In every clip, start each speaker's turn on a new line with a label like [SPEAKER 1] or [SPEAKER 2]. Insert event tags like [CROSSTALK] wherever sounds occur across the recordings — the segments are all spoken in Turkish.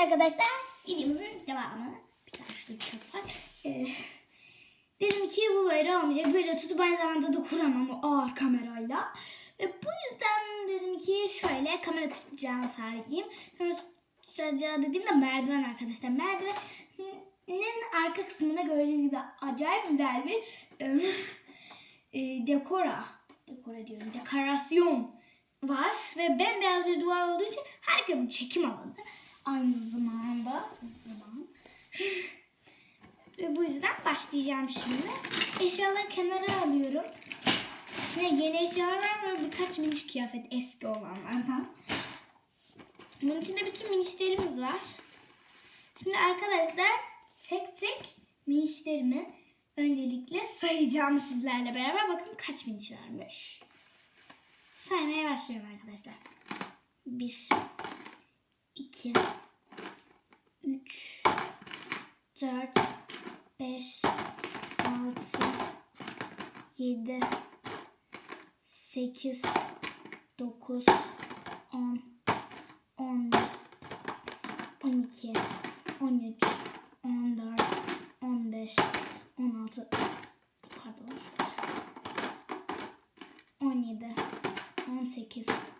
[SPEAKER 1] arkadaşlar videomuzun devamı. Bir tane şurada çöp var. Ee, dedim ki bu böyle olmayacak. Böyle tutup aynı zamanda da kuramam o ağır kamerayla. Ve bu yüzden dedim ki şöyle kamera tutacağını sahipliyim. Kamera tutacağı dediğimde merdiven arkadaşlar. Merdivenin arka kısmında gördüğünüz gibi acayip güzel bir e, e, dekora. Dekora diyorum. Dekorasyon var. Ve bembeyaz bir duvar olduğu için harika bir çekim alanı. Aynı zamanda zaman. Ve bu yüzden başlayacağım şimdi. Eşyaları kenara alıyorum. Şimdi yeni eşyalar var ve birkaç minik kıyafet eski olanlardan. Bunun içinde bütün minişlerimiz var. Şimdi arkadaşlar tek tek minişlerimi öncelikle sayacağım sizlerle beraber. Bakın kaç miniş varmış. Saymaya başlıyorum arkadaşlar. 1 2 3 4 5 6 7 8 9 10 11 12 13 14 15 16 pardon 17 18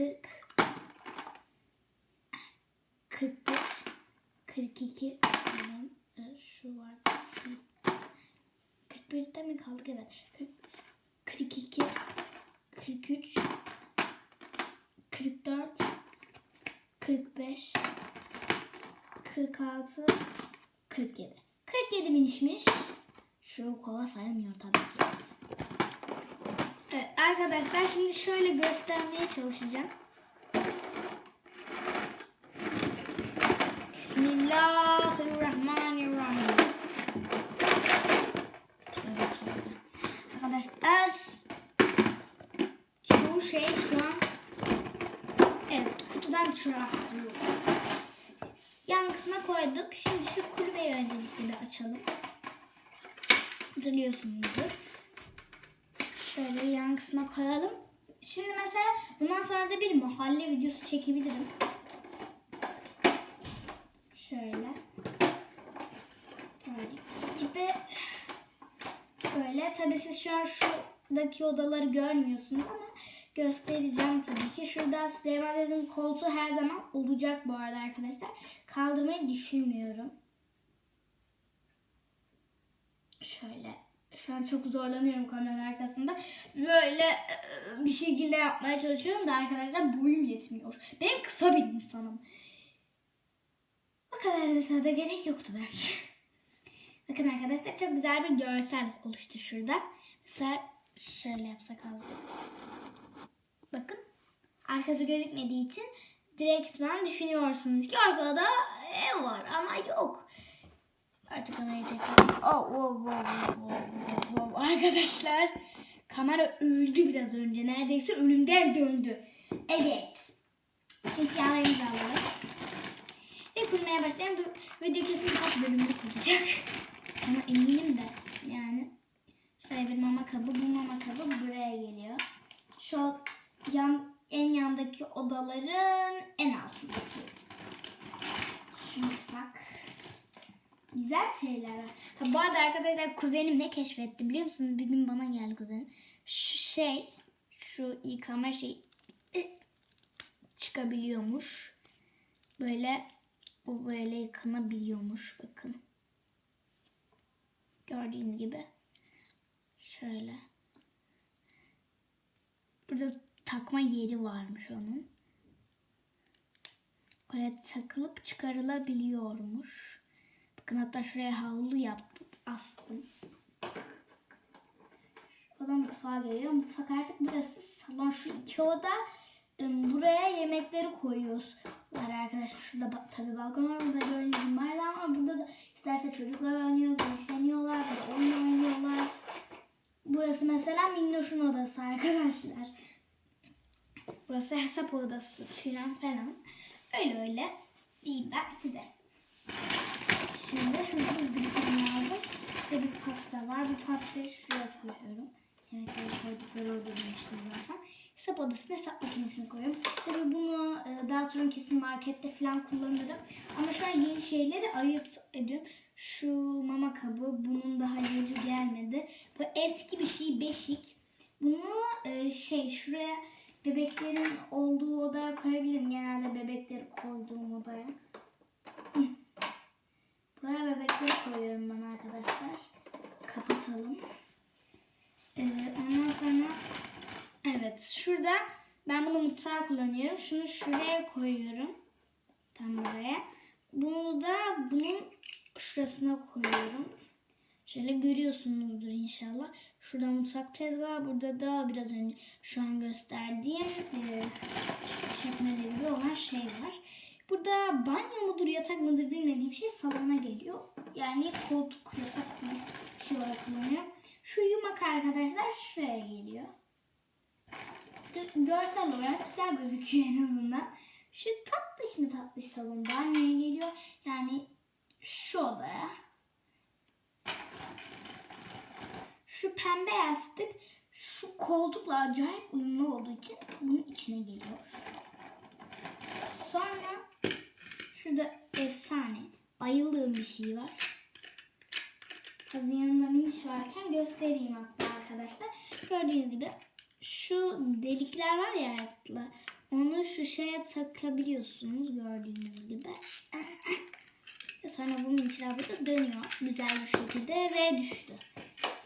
[SPEAKER 1] 40 41 42 pardon, şu var şu. 41'de mi kaldık? Evet. 40, 42 43 44 45 46 47 47 binişmiş. Şu kova sayılmıyor tabii ki arkadaşlar şimdi şöyle göstermeye çalışacağım Bismillahirrahmanirrahim. Arkadaşlar çoğu şey şu an evet kutudan şuraya hatırlıyorum. Yan kısma koyduk. Şimdi şu kulübeyi öncelikle açalım. Hatırlıyorsunuzdur. Şöyle yan kısma koyalım. Şimdi mesela bundan sonra da bir mahalle videosu çekebilirim. Şöyle. Gördüğünüz. Böyle. Tabii siz şu an şuradaki odaları görmüyorsunuz ama göstereceğim tabii ki. Şurada Süleyman Dedem'in koltuğu her zaman olacak bu arada arkadaşlar. Kaldırmayı düşünmüyorum. Şöyle. Şu an çok zorlanıyorum kameranın arkasında. Böyle e, bir şekilde yapmaya çalışıyorum da arkadaşlar boyum yetmiyor. Ben kısa bir insanım. O kadar da da gerek yoktu bence. [LAUGHS] Bakın arkadaşlar çok güzel bir görsel oluştu şurada. Mesela şöyle yapsak azıcık. Bakın arkası gözükmediği için direktmen düşünüyorsunuz ki arkada ev var ama yok. Artık kamerayı tekrar... Oh, wow, wow, wow, wow, wow. Arkadaşlar kamera öldü biraz önce. Neredeyse ölümden döndü. Evet. Eşyalarımızı alalım. Ve kurmaya başlayalım. Bu video kesin kaç bölümde kuracak. Ama eminim de yani. Şöyle bir mama kabı. Bu mama kabı buraya geliyor. Şu yan, en yandaki odaların en altındaki. Mutfak. Güzel şeyler var. Ha, bu arada arkadaşlar kuzenim ne keşfetti biliyor musunuz? Bir gün bana geldi kuzenim. Şu şey, şu yıkama şey çıkabiliyormuş. Böyle bu böyle yıkanabiliyormuş. Bakın. Gördüğünüz gibi. Şöyle. Burada takma yeri varmış onun. Oraya takılıp çıkarılabiliyormuş. Bakın hatta şuraya havlu yaptım. Astım. O da da mutfağa geliyor. Mutfak artık burası salon. Şu iki oda buraya yemekleri koyuyoruz. Var arkadaşlar şurada tabii balkon var. Burada gibi merdiven var. Burada da isterse çocuklar oynuyor, güneşleniyorlar, burada oyun oynuyorlar. Burası mesela Minnoş'un odası arkadaşlar. Burası hesap odası filan falan. Öyle öyle diyeyim ben size. Şimdi hızlı hızlı gitmem lazım. Burada bir pasta var. Bu pastayı şuraya koyuyorum. Yemekleri koydukları orada demiştim zaten. Hesap odasına hesap makinesini koyuyorum. Tabii bunu e, daha sonra kesin markette falan kullanırım. Ama şu an yeni şeyleri ayırt ediyorum. Şu mama kabı bunun daha yeri gelmedi. Bu eski bir şey beşik. Bunu e, şey şuraya bebeklerin olduğu odaya koyabilirim. Genelde bebekleri koyduğum odaya. Buraya bebekleri koyuyorum ben arkadaşlar. Kapatalım. Ee, ondan sonra evet şurada ben bunu mutfağa kullanıyorum. Şunu şuraya koyuyorum. Tam buraya. Bunu da bunun şurasına koyuyorum. Şöyle görüyorsunuzdur inşallah. Şurada mutfak tezgahı. Burada da biraz önce şu an gösterdiğim e, çekmeli gibi olan şey var. Burada banyo mudur yatak mıdır bilmediğim şey salona geliyor. Yani koltuk yatak bir şey olarak kullanıyorum. Şu yumak arkadaşlar şuraya geliyor. Gö- Görsel olarak güzel gözüküyor en azından. Şu tatlış mı tatlış salon banyoya geliyor. Yani şu odaya. Şu pembe yastık şu koltukla acayip uyumlu olduğu için bunun içine geliyor. Sonra şurada efsane bayıldığım bir şey var. Hazır yanında varken göstereyim hatta arkadaşlar. Gördüğünüz gibi şu delikler var ya ayakla. Onu şu şeye takabiliyorsunuz gördüğünüz gibi. [LAUGHS] Sonra bunun içine burada dönüyor güzel bir şekilde ve düştü.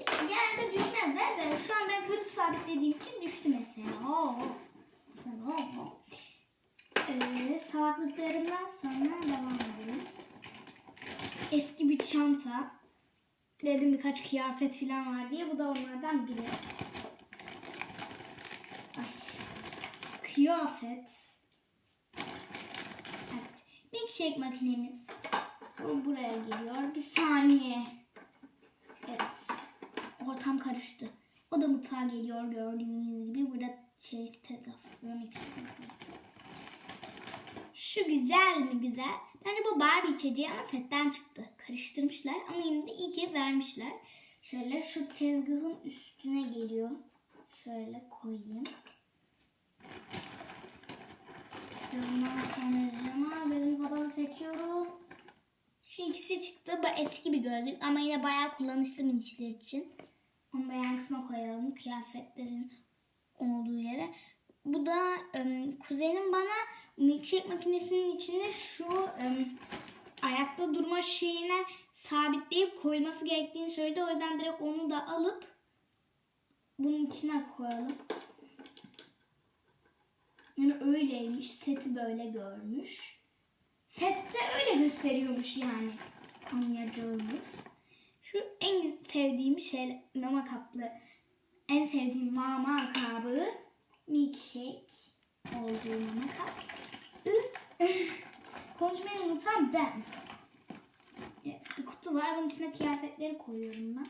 [SPEAKER 1] Genelde düşmezler de şu an ben kötü sabitlediğim için düştü mesela. Oo. Mesela oo. Ee, salaklıklarımdan sonra devam edelim. Eski bir çanta. Dedim birkaç kıyafet falan var diye. Bu da onlardan biri. Ay. Kıyafet. Evet. Milkshake makinemiz. Bu buraya geliyor. Bir saniye. Evet. Ortam karıştı. O da mutfağa geliyor gördüğünüz gibi. Burada şey tezgah. Milkshake makinesi. Şu güzel mi güzel? Bence bu Barbie içeceği ama setten çıktı. Karıştırmışlar ama yine de iyi ki vermişler. Şöyle şu tezgahın üstüne geliyor. Şöyle koyayım. Ondan sonra cama gözüm kapalı seçiyorum. Şu ikisi çıktı. Bu eski bir gözlük ama yine bayağı kullanışlı minişler için. Onu da yan kısma koyalım. Kıyafetlerin olduğu yere. Bu da kuzenim bana milkshake makinesinin içine şu ayakta durma şeyine sabitleyip koyması gerektiğini söyledi. O yüzden direkt onu da alıp bunun içine koyalım. Yani öyleymiş. Seti böyle görmüş. Sette öyle gösteriyormuş yani. Anlayacağımız. Şu en sevdiğim şey mama kaplı. En sevdiğim mama kabı milkshake olduğu mama kap. Konuşmayı unutan ben. Evet, bir kutu var. Bunun içine kıyafetleri koyuyorum ben.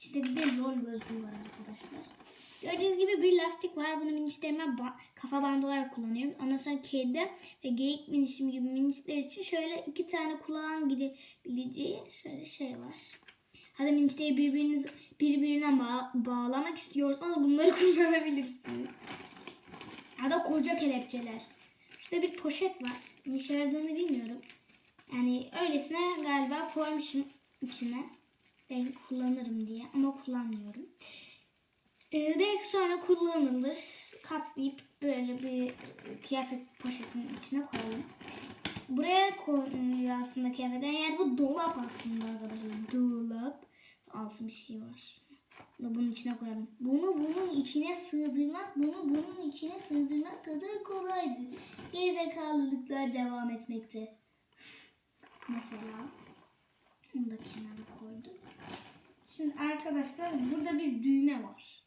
[SPEAKER 1] İçinde bir de rol gözlüğü var arkadaşlar. Gördüğünüz gibi bir lastik var. Bunu minişlerime ba- kafa bandı olarak kullanıyorum. Ondan sonra kedi ve geyik minişim gibi minişler için şöyle iki tane kulağın gidebileceği şöyle şey var. Hadi minişleri birbiriniz, birbirine ba- bağlamak istiyorsanız bunları [LAUGHS] kullanabilirsiniz. Ya da koca kelepçeler. Şurada bir poşet var. Ne işe yaradığını bilmiyorum. Yani öylesine galiba koymuşum içine. Belki kullanırım diye ama kullanmıyorum. Ee, belki sonra kullanılır. Katlayıp böyle bir kıyafet poşetinin içine koyalım. Buraya koyuyor aslında kıyafetler. Yani bu dolap aslında arkadaşlar. Dolap. Altı bir şey var. Bunu bunun içine koyalım. Bunu bunun içine sığdırmak, bunu bunun içine sığdırmak kadar kolaydı. Gerizekalılıklar devam etmekte. Mesela. Bunu da kenara koydum. Şimdi arkadaşlar burada bir düğme var.